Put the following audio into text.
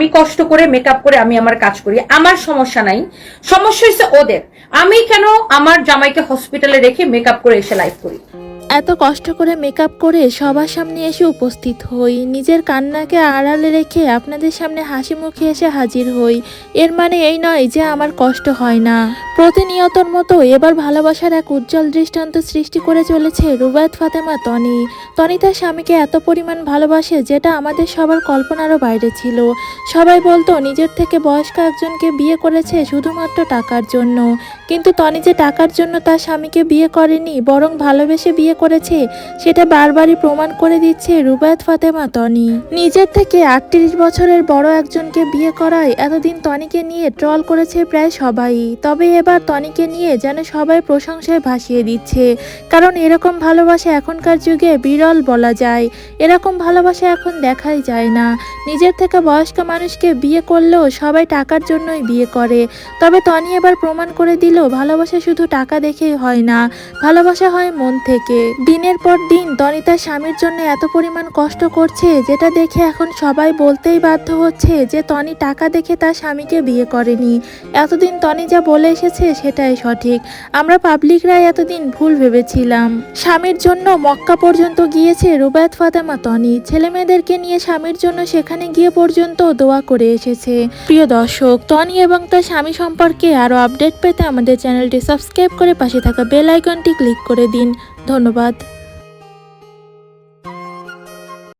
আমি কষ্ট করে মেকআপ করে আমি আমার কাজ করি, আমার সমস্যা নাই। সমস্যা হচ্ছে ওদের। আমি কেন আমার জামাইকে হসপিটালে রেখে মেকআপ করে এসে লাইভ করি? এত কষ্ট করে মেকআপ করে সবার সামনে এসে উপস্থিত হই, নিজের কান্নাকে আড়ালে রেখে আপনাদের সামনে হাসি মুখে এসে হাজির হই। এর মানে এই নয় যে আমার কষ্ট হয় না। প্রতিনিয়তর মতো এবার ভালোবাসার এক উজ্জ্বল দৃষ্টান্ত সৃষ্টি করে চলেছে রুবায়ত ফাতেমা তনি। তনি তার স্বামীকে এত পরিমাণ ভালোবাসে যেটা আমাদের সবার কল্পনারও বাইরে ছিল। সবাই বলতো, নিজের থেকে বয়স্ক একজনকে বিয়ে করেছে শুধুমাত্র টাকার জন্য। কিন্তু তনি যে টাকার জন্য তার স্বামীকে বিয়ে করেনি, বরং ভালোবেসে বিয়ে করেছে, সেটা বারবারই প্রমাণ করে দিচ্ছে রুবায়ত ফাতেমা তনি। নিজের থেকে আটত্রিশ বছরের বড় একজনকে বিয়ে করায় এতদিন তনিকে নিয়ে ট্রল করেছে প্রায় সবাই। তবে এবার তনিকে নিয়ে যেন সবাই প্রশংসায় ভাসিয়ে দিচ্ছে। কারণ এরকম ভালোবাসা এখনকার যুগে বিরল বলা যায়। এরকম ভালোবাসা এখন দেখাই যায় না। নিজের থেকে বয়স্ক মানুষকে বিয়ে করলেও সবাই টাকার জন্যই বিয়ে করে। তবে তনি এবার প্রমাণ করে দিল, ভালোবাসা শুধু টাকা দেখেই হয় না, ভালোবাসা হয় মন থেকে। দিনের পর দিন তনি তার স্বামীর জন্য এত পরিমাণ কষ্ট করছে, যেটা দেখে এখন সবাই বলতেই বাধ্য হচ্ছে যে তনি টাকা দেখে তার স্বামীকে বিয়ে করেনি। এতদিন তনি যা বলে এসেছে সেটাই সঠিক। আমরা পাবলিকরাই এতদিন ভুল ভেবেছিলাম। স্বামীর জন্য মক্কা পর্যন্ত গিয়েছে রুবায়ত ফাতেমা তনি। ছেলেমেয়েদেরকে নিয়ে স্বামীর জন্য সেখানে গিয়ে পর্যন্ত দোয়া করে এসেছে। প্রিয় দর্শক, তনি এবং তার স্বামী সম্পর্কে আরও আপডেট পেতে আমাদের চ্যানেলটি সাবস্ক্রাইব করে পাশে থাকা বেল আইকনটি ক্লিক করে দিন। ধন্যবাদ।